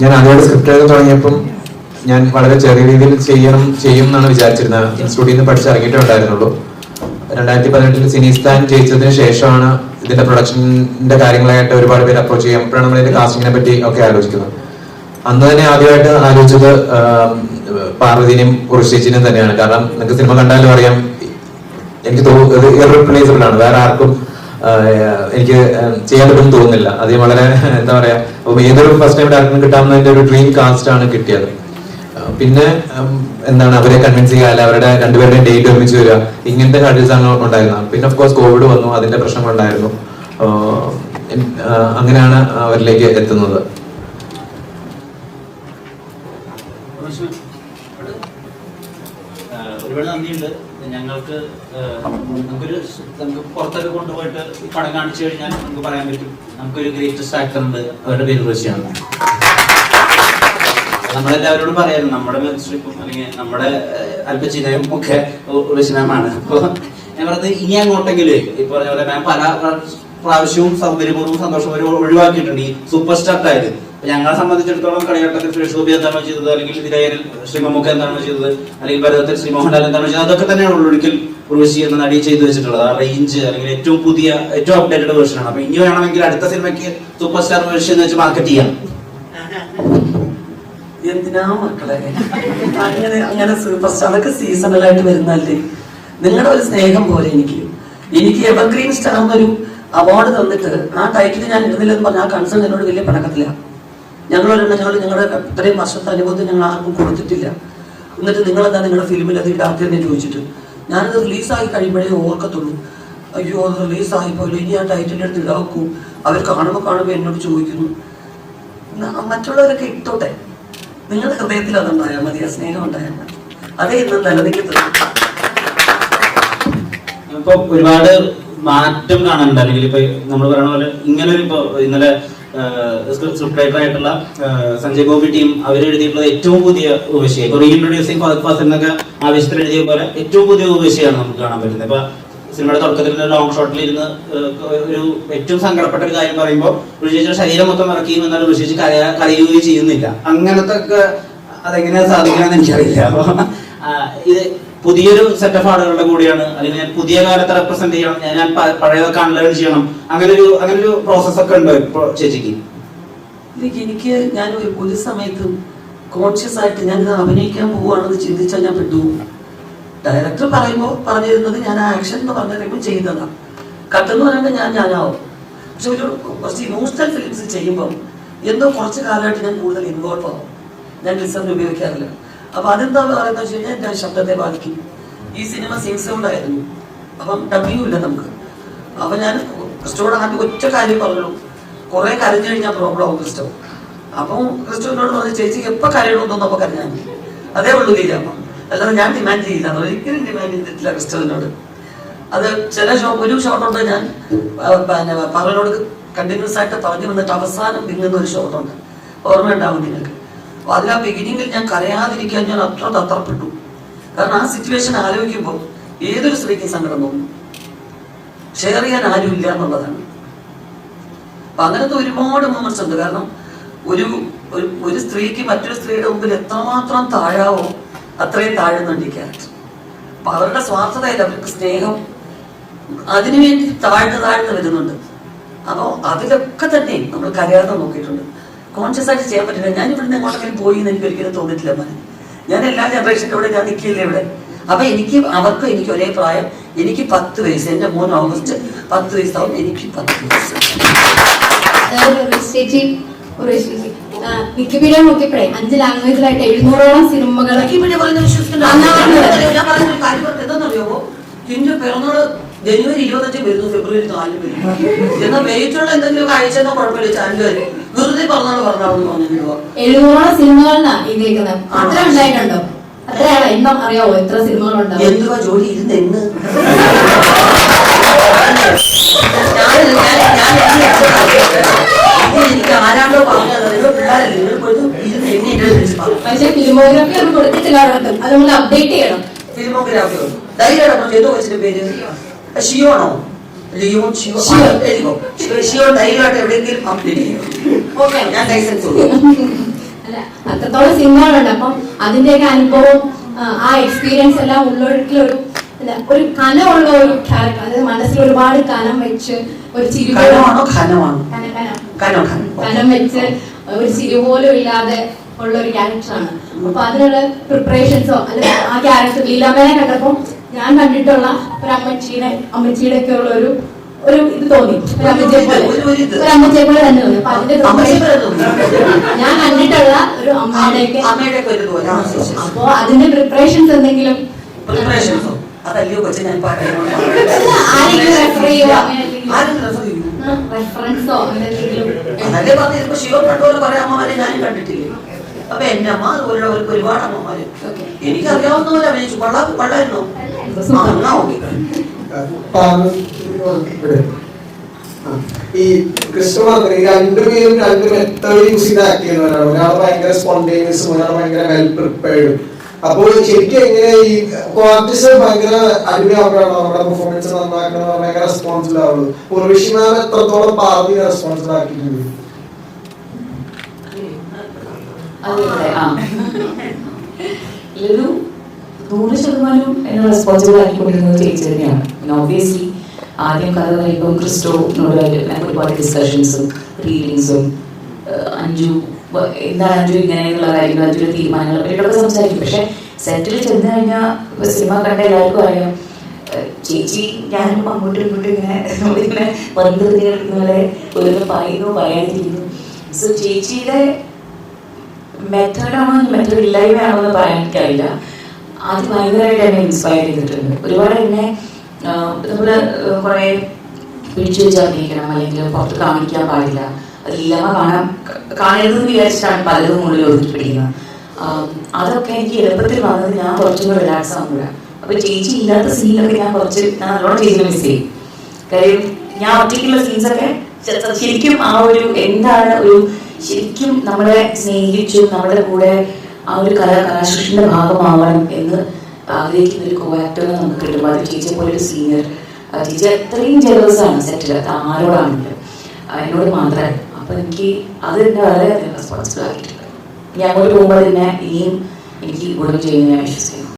ഞാൻ ആദ്യമായിട്ട് സ്ക്രിപ്റ്റ് എഴുതാൻ തുടങ്ങിയപ്പം ഞാൻ വളരെ ചെറിയ രീതിയിൽ ചെയ്യണം ചെയ്യും എന്നാണ് വിചാരിച്ചിരുന്നത്. ഇൻസ്റ്റിറ്റ്യൂട്ടിൽ നിന്ന് പഠിച്ചിറങ്ങിയിട്ടേ ഉണ്ടായിരുന്നുള്ളൂ രണ്ടായിരത്തി പതിനെട്ടിൽ സിനിസ്ഥാൻ ജയിച്ചതിന് ശേഷമാണ് ഇതിന്റെ പ്രൊഡക്ഷന്റെ കാര്യങ്ങളായിട്ട് ഒരുപാട് പേര് അപ്രോച്ച് ചെയ്യാം അപ്പോഴാണ് നമ്മൾ ഇതിന്റെ കാസ്റ്റിങ്ങിനെ പറ്റി ഒക്കെ ആലോചിക്കുന്നത്. അന്ന് തന്നെ ആദ്യമായിട്ട് ആലോചിച്ചത് പാർവതിനെയും കുറിച്ചേച്ചിനെയും തന്നെയാണ്. കാരണം നിങ്ങൾക്ക് സിനിമ കണ്ടാലും അറിയാം എനിക്ക് ഇറപ്ലേസബിൾ ആണ്. വേറെ ആർക്കും എനിക്ക് ചെയ്യാൻ തോന്നുന്നില്ല. അത് വളരെ എന്താ പറയാ അപ്പൊ ഏതൊരു ഫസ്റ്റ് ടൈം ഡയറക്ടറിന് കിട്ടാവുന്നതിന്റെ ഒരു ഡ്രീം കാസ്റ്റ് ആണ് കിട്ടിയത്. പിന്നെ എന്താണ് അവരെ കൺവിൻസ് ചെയ്യുക അല്ല അവരുടെ രണ്ടുപേരുടെയും ഡേറ്റ് ഒരുമിച്ച് വരിക ഇങ്ങനത്തെ കാഴ്ച ഉണ്ടായിരുന്നു പിന്നെ ഓഫ് കോഴ്സ് കോവിഡ് വന്നു അതിന്റെ പ്രശ്നങ്ങളുണ്ടായിരുന്നു അങ്ങനെയാണ് അവരിലേക്ക് എത്തുന്നത്. ഒരുപാട് നന്ദിയുണ്ട്. ഞങ്ങൾക്ക് നമുക്കൊരു നമുക്ക് പുറത്തൊക്കെ കൊണ്ടുപോയിട്ട് പടം കാണിച്ചു കഴിഞ്ഞാൽ നമുക്ക് പറയാൻ പറ്റും. നമുക്കൊരു ഗ്രേറ്റസ്റ്റ് ആക്ടർ ഉണ്ട്. അവരുടെ പേര് റോസിയാണ്. നമ്മളെല്ലാവരോടും പറയാനും നമ്മുടെ മെൻസ്ട്രിപ്പും അല്ലെങ്കിൽ നമ്മുടെ അല്പചിനയും ഒക്കെ റഷ്യനാമാണ് അപ്പോൾ ഞാൻ പറഞ്ഞത് ഇനി അങ്ങോട്ടെങ്കിലും ഈ പറഞ്ഞ പോലെ ഞാൻ പല പ്രാവശ്യവും സൗകര്യപൂർവം സന്തോഷപൂർവം ഒഴിവാക്കിയിട്ടുണ്ട്. ഈ സൂപ്പർ സ്റ്റാർ അപ്പൊ ഞങ്ങളെ സംബന്ധിച്ചിടത്തോളം കളിയാട്ടത്തിൽ ഗോപി എന്താണോ ചെയ്തത്? അല്ലെങ്കിൽ വിധേയനിൽ ശ്രീ മമ്മൂക്ക എന്താണോ ചെയ്തത്? അല്ലെങ്കിൽ ഭരതത്തിൽ ശ്രീ മോഹൻലാൽ എന്താണോ ചെയ്തത്? അതൊക്കെ തന്നെയാണ് ഉള്ളൊരിക്കൽ ഉർവശി എന്ന നടി ചെയ്തു വെച്ചിട്ടുള്ളത്. ആ റേഞ്ച് അല്ലെങ്കിൽ ഏറ്റവും പുതിയ ഏറ്റവും അപ്ഡേറ്റഡ് വേർഷൻ ആണ്. അപ്പൊ ഇനി വേണമെങ്കിൽ അടുത്ത സിനിമയ്ക്ക് സൂപ്പർ സ്റ്റാർ വേർഷൻ എന്ന് വെച്ച് മാർക്കറ്റ് ചെയ്യാം. എന്തിനാ മക്കളെ? അങ്ങനെ അങ്ങനെ സൂപ്പർ സ്റ്റാർ അതൊക്കെ സീസണലായിട്ട് വരുന്നല്ലേ നിങ്ങളുടെ ഒരു സ്നേഹം പോലെ എനിക്ക്. എനിക്ക് എവർഗ്രീൻ സ്റ്റാർ എന്നൊരു അവാർഡ് തന്നിട്ട് ആ ടൈറ്റിൽ ഞാൻ ഇടുന്നില്ലെന്ന് പറഞ്ഞ ആ കൺസേൺ എന്നോട് വലിയ പണക്കത്തില്ല ഞങ്ങളൊരെണ്ണം ഞങ്ങൾ ഞങ്ങളുടെ ഇത്രയും വർഷത്തെ അനുഭവത്തിൽ ഞങ്ങൾ ആർക്കും കൊടുത്തിട്ടില്ല. എന്നിട്ട് നിങ്ങളെന്താ നിങ്ങളുടെ ഫിലിമിൽ അത് ഇടാത്തതെന്ന് ചോദിച്ചിട്ട് ഞാനത് റിലീസായി കഴിയുമ്പോഴേ ഓർക്കത്തുള്ളൂ. അയ്യോ അത് റിലീസായിപ്പോയില്ല ഇനി ആ ടൈറ്റിന്റെ അടുത്ത് ഇടാക്കൂ അവർ കാണുമ്പോൾ കാണുമ്പോൾ എന്നോട് ചോദിക്കുന്നു. മറ്റുള്ളവരൊക്കെ ഇട്ടോട്ടെ. നിങ്ങളുടെ ഹൃദയത്തിൽ അതുണ്ടായാൽ മതി ആ സ്നേഹം ഉണ്ടായാൽ മതി. അതേ ഇന്ന് നിലനിൽക്കുന്നത് ഇപ്പൊ ഒരുപാട് മാറ്റം കാണാനുണ്ട്. അല്ലെങ്കിൽ ഇപ്പൊ നമ്മൾ പറയുന്ന പോലെ ഇങ്ങനെ ഒരു ഇപ്പൊ ഇന്നലെ സ്ക്രിപ്റ്റ് റൈറ്റർ ആയിട്ടുള്ള സഞ്ജയ് ഗോപി ടീം അവർ എഴുതിയിട്ടുള്ള ഏറ്റവും പുതിയ ഉപശയം ഇപ്പൊ റീഇൻട്രൊഡ്യൂസിങ് ഫഹദ് ഫാസിൽ എന്നൊക്കെ ആവശ്യത്തിൽ എഴുതിയ പോലെ ഏറ്റവും പുതിയ ഉപശയാണ് നമുക്ക് കാണാൻ പറ്റുന്നത്. ഇപ്പൊ സിനിമയുടെ തുടക്കത്തിൽ ലോങ് ഷോട്ടിൽ ഇരുന്ന് ഒരു ഏറ്റവും സങ്കടപ്പെട്ട ഒരു കാര്യം പറയുമ്പോൾ ഋഷിയുടെ ശരീരം മൊത്തം ഇറക്കിയും എന്നാൽ ഋഷിച്ച് കരയ കരയുകയും ചെയ്യുന്നില്ല. അങ്ങനത്തെ ഒക്കെ അതെങ്ങനെയാ സാധിക്കണമെന്ന് എനിക്കറിയില്ല. അപ്പൊ ഇത് പുതിയൊരു സെറ്റ് ഓഫ് ആളുകളുടെ കൂടിയാണ്. അല്ലെങ്കിൽ ഞാൻ പുതിയ കാലത്തെ റെപ്രസെന്റ് ചെയ്യണം. ഞാൻ പഴയതൊക്കെ അൺലേൺ ചെയ്യണം. അങ്ങനെ ഒരു അങ്ങനെ ഒരു പ്രോസസ് ഒക്കെ ഉണ്ടോ ഇപ്പോൾ ചേച്ചിക്ക്. എനിക്ക് ഞാൻ ഒരു പുതിയ സമയത്തും കോൺഷ്യസ് ആയിട്ട് ഞാൻ അഭിനയിക്കാൻ പോവുകയാണെന്ന് ചിന്തിച്ചാൽ ഞാൻ പെട്ടു. ഡയറക്ടർ പറയുമ്പോൾ പറഞ്ഞിരുന്നത് ഞാൻ ആക്ഷൻ എന്ന് പറഞ്ഞു ചെയ്തതാണ് കട്ടെന്ന് പറയുമ്പോൾ ഞാൻ ഞാനാവും. പക്ഷെ ഒരു കുറച്ച് ഇമോഷണൽ ഫിലിംസ് ചെയ്യുമ്പോൾ എന്തോ കുറച്ച് കാലമായിട്ട് ഞാൻ കൂടുതൽ ഇൻവോൾവ് ആവും. ഞാൻ ലിസൺ ഉപയോഗിക്കാറില്ല. അപ്പൊ അതെന്താ പറയുന്നത് വെച്ച് കഴിഞ്ഞാൽ എന്റെ ശബ്ദത്തെ ബാധിക്കും. ഈ സിനിമ സിംഗ് ഉണ്ടായിരുന്നു അപ്പം ഡബ്ല്യൂ ഇല്ല നമുക്ക്. അപ്പൊ ഞാൻ ക്രിസ്റ്റോട് ആദ്യം ഒറ്റ കാര്യം പറഞ്ഞു. കുറെ കരഞ്ഞു കഴിഞ്ഞാൽ പ്രോബ്ലം ആവും ക്രിസ്റ്റോ. അപ്പം ക്രിസ്റ്റോനോട് പറഞ്ഞു ചേച്ചി എപ്പോ കരയണമെന്നൊന്നും അപ്പൊ കരഞ്ഞാൽ മതി. അതേ ഉള്ളൂ ലീലാമ്മ അല്ലാതെ ഞാൻ ഡിമാൻഡ് ചെയ്യില്ല ഒരിക്കലും ഡിമാൻഡ് ചെയ്തിട്ടില്ല ക്രിസ്റ്റോനോട്. അത് ചില ഷോ ഒരു ഷോട്ടുണ്ട് ഞാൻ പറഞ്ഞോട് കണ്ടിന്യൂസ് ആയിട്ട് പറഞ്ഞു വന്നിട്ട് അവസാനം പിങ്ങുന്ന ഒരു ഷോട്ടുണ്ട് ഓർമ്മയുണ്ടാവും നിങ്ങൾക്ക്. അപ്പൊ അതിൽ ആ ബിഗിനിങ്ങിൽ ഞാൻ കരയാതിരിക്കാൻ ഞാൻ അത്ര തത്രപ്പെട്ടു. കാരണം ആ സിറ്റുവേഷൻ ആലോചിക്കുമ്പോൾ ഏതൊരു സ്ത്രീക്കും സങ്കടം തോന്നും. ഷെയർ ചെയ്യാൻ ആരും ഇല്ല എന്നുള്ളതാണ്. അപ്പൊ അങ്ങനത്തെ ഒരുപാട് മൂമെന്റ്സ് ഉണ്ട് കാരണം ഒരു ഒരു- ഒരു സ്ത്രീക്ക് മറ്റൊരു സ്ത്രീയുടെ മുമ്പിൽ എത്രമാത്രം താഴാവോ അത്രയും താഴുന്നുണ്ട് ഈ ക്യാരക്ടർ അപ്പൊ അവരുടെ സ്വാർത്ഥതയല്ല അവർക്ക് സ്നേഹം അതിനുവേണ്ടി താഴ്ന്ന് താഴ്ന്ന് വരുന്നുണ്ട്. അപ്പോൾ അതിലൊക്കെ തന്നെ നമ്മൾ കരയാതെ നോക്കിയിട്ടുണ്ട്. കോൺഷ്യസ് ആയിട്ട് ചെയ്യാൻ പറ്റില്ല. ഞാൻ ഇവിടുന്ന് എങ്ങോട്ടെങ്കിലും പോയി എന്ന് എനിക്ക് ഒരിക്കലും തോന്നിയിട്ടില്ല മോനെ. ഞാൻ എല്ലാ ജനറേഷന്റെ കൂടെ ഞാൻ നിൽക്കില്ല ഇവിടെ? അപ്പൊ എനിക്ക് അവർക്ക് എനിക്ക് ഒരേ പ്രായം. എനിക്ക് പത്ത് വയസ്സ്. എന്റെ മോൻ ഓഗസ്റ്റ് പത്ത് വയസ്സാവും. എനിക്ക് പത്ത് വയസ്സ്. ചേച്ചി വിക്കിപീഡിയ നോക്കിയപ്പോഴേ അഞ്ച് ലാംഗ്വേജിലായിട്ട് എഴുന്നൂറോളം സിനിമകൾ? എന്റെ പിറന്നാൾ ജനുവരി ഇരുപത്തഞ്ച് വരുന്നു ഫെബ്രുവരി നാലിന് വരും എന്നാൽ വെയിറ്റുള്ള എന്തെങ്കിലും കാഴ്ചയെന്നോ കുഴപ്പമില്ല ചാനലുകാര്. വെറുതെ പറഞ്ഞാണ് പറഞ്ഞാണെന്ന് പറഞ്ഞിട്ടുണ്ടോ? സിനിമകളാണ് എഴുതിയേക്കുന്നത് അത്ര ഉണ്ടായിട്ടുണ്ടോ? അത്രയാണോ എണ്ണം അറിയാവോ? എത്ര സിനിമകളുണ്ടാവും എന്തുവാ ജോലി? ഇരുന്ന് എന്ന്. എനിക്ക് ആരാണ്ടോ പറഞ്ഞത്. പക്ഷെ ഫിലിമോഗ്രാഫി ഒന്നും കൊടുത്തിട്ടില്ല അവിടെ അത് നമ്മൾ അപ്ഡേറ്റ് ചെയ്യണം. ഫിലിമോഗ്രാഫി ധൈര്യം ചെയ്തു വെച്ചിട്ട് പേര്? ഷിയോ ആണോ ലിയോ ഷിയോ എഴുതിക്കോ ഷിയോ- ഷിയോ എവിടെയെങ്കിലും കംപ്ലീറ്റ് ചെയ്യും. ഓക്കെ. ഞാൻ ലൈസൻസ് അത്രത്തോളം സിനിമകളുണ്ട് അപ്പം അതിന്റെയൊക്കെ അനുഭവം ആ, എക്സ്പീരിയൻസ് എല്ലാം ഉള്ളൊഴുക്കിൽ ഒരു ഒരു കനമുള്ള ഒരു ക്യാരക്ടർ അതായത് മനസ്സിൽ ഒരുപാട് കനം വെച്ച് ഒരു ചിരി കനം വെച്ച് ഒരു ചിരി പോലും ഇല്ലാതെ ഉള്ള ഒരു ക്യാരക്ടറാണ് അപ്പൊ അതിനുള്ള പ്രിപ്പറേഷൻസോ അല്ലെങ്കിൽ ആ ക്യാരക്ടർ ലീലാമേനെ കണ്ടപ്പോ ഞാൻ കണ്ടിട്ടുള്ള ഒരു അമ്മച്ചിയുടെ അമ്മച്ചിയുടെ ഒക്കെ ഉള്ള ഒരു ഒരു ഇത് തോന്നി. ഒരു അമ്മച്ചിയെ പോലെ. ഒരു- അമ്മച്ചിയെ പോലെ തന്നെ തോന്നി. അപ്പൊ അതിന്റെ. ഞാൻ കണ്ടിട്ടുള്ള ഒരു അമ്മയുടെയൊക്കെ അമ്മയുടെ അപ്പൊ അതിന്റെ പ്രിപ്പറേഷൻസ് എന്തെങ്കിലും അതല്ലയോ കൊച്ചു ഞാൻ പറയുന്നത്. ശിവ അമ്മമാരെ ഞാനും കണ്ടിട്ടില്ലേ? അപ്പൊ എന്റെ അമ്മ അതുപോലെ അവർക്ക് ഒരുപാട് അമ്മമാര്. എനിക്കറിയാവുന്ന പോലെ അഭിനയിച്ചു കൊള്ളായിരുന്നോ. ആ, എന്നാ ഓക്കെ. ഈ കൃഷ്ണ പറഞ്ഞ ഈ രണ്ടുപേരും രണ്ട് മെത്തേഡ് യൂസ് ചെയ്ത് ആക്ട് ചെയ്യുന്നവരാണ് ഒരാൾ ഭയങ്കര സ്പോണ്ടേനിയസും ഒരാൾ ഭയങ്കര വെൽ പ്രിപ്പയർഡ് അപ്പോൾ ശരിക്കും എങ്ങനെ ഈ ആർട്ടിസ്റ്റ് ഭയങ്കര അടിപൊളിയാവുമ്പോഴാണോ നമ്മുടെ പെർഫോമൻസ് നന്നാക്കണത്? ഭയങ്കര റെസ്പോൺസിബിൾ ആവുള്ളൂ ഉർവിഷി മാം എത്രത്തോളം പാർട്ടി റെസ്പോൺസിബിൾ ആക്കിയിട്ടുണ്ട്? അതെ ആ. ഇതിലൊരു നൂറ് ശതമാനം എന്നെ റെസ്പോൺസിബിൾ ആക്കിക്കൊണ്ടിരുന്നത് ചേച്ചി തന്നെയാണ്. പിന്നെ ഓബിയസ്ലി ആദ്യം കഥ കഴിയുമ്പോൾ ക്രിസ്റ്റോനോട് ഞാൻ ഒരുപാട് ഡിസ്കഷൻസും റീഡിങ്സും അഞ്ചു എന്താണ് അഞ്ചു ഇങ്ങനെയുള്ള കാര്യങ്ങൾ അഞ്ചുയുടെ തീരുമാനങ്ങൾ ഇവരോടൊക്കെ സംസാരിക്കും. പക്ഷെ സെറ്റിൽ ചെന്ന് കഴിഞ്ഞാൽ സിനിമ കണ്ട എല്ലാവർക്കും അറിയാം. ചേച്ചി ഞാനും അങ്ങോട്ടും ഇങ്ങോട്ടും ഇങ്ങനെ നമ്മളിങ്ങനെ പന്ത് പോലെ ഓരോന്ന് പറയുന്നു പറയാതിരിക്കുന്നു. സോ ചേച്ചിയുടെ മെത്തേഡാണോ മെത്തേഡ് ഇല്ലായ്മയാണോ എന്ന് പറയാൻ എനിക്കറിയില്ല. അത് ഭയങ്കരമായിട്ട് എന്നെ ഇൻസ്പയർ ചെയ്തിട്ടുണ്ട്. ഒരുപാട് എന്നെ നമ്മൾ കുറേ പിടിച്ചു വെച്ച് അല്ലെങ്കിൽ പുറത്ത് കാണിക്കാൻ പാടില്ല. അതില്ലാമ കാണാൻ കാണരുതെന്ന് വിചാരിച്ചിട്ടാണ് പലതും ഉള്ളിൽ ഒതുക്കി പിടിക്കുന്നത് അതൊക്കെ എനിക്ക് എളുപ്പത്തിൽ വന്നത് ഞാൻ കുറച്ചും കൂടെ റിലാക്സ് ആകുമ്പോഴാണ് അപ്പൊ ചേച്ചി ഇല്ലാത്ത സീനൊക്കെ ഞാൻ കുറച്ച് ഞാൻ നല്ലോണം ചേച്ചി മിസ് ചെയ്യും. കാര്യം ഞാൻ ഒറ്റയ്ക്കുള്ള സീൻസൊക്കെ ശരിക്കും ആ ഒരു എന്താണ് ഒരു ശരിക്കും നമ്മളെ സ്നേഹിച്ചും നമ്മുടെ കൂടെ ആ ഒരു കല കലാസൃഷ്ടിന്റെ ഭാഗമാവണം എന്ന് ആഗ്രഹിക്കുന്ന ഒരു കോ ആക്ടറിനെ നമുക്ക് കിട്ടുമ്പോൾ അത് ടീച്ചർ പോലെ ഒരു സീനിയർ ടീച്ചർ അത്രയും ജലസ് ആണ് സെറ്റിൽ ആരോടാണെങ്കിലും. ആ, എന്നോട് മാത്രമേ അപ്പൊ എനിക്ക് അത് എന്നെ വളരെ റെസ്പോൺസിബിൾ ആക്കിയിട്ടുണ്ട്. ഞാൻ പോകുമ്പോൾ തന്നെ ഇനിയും എനിക്ക് ഗുണം ചെയ്യുന്ന വിശ്വസിക്കുന്നു.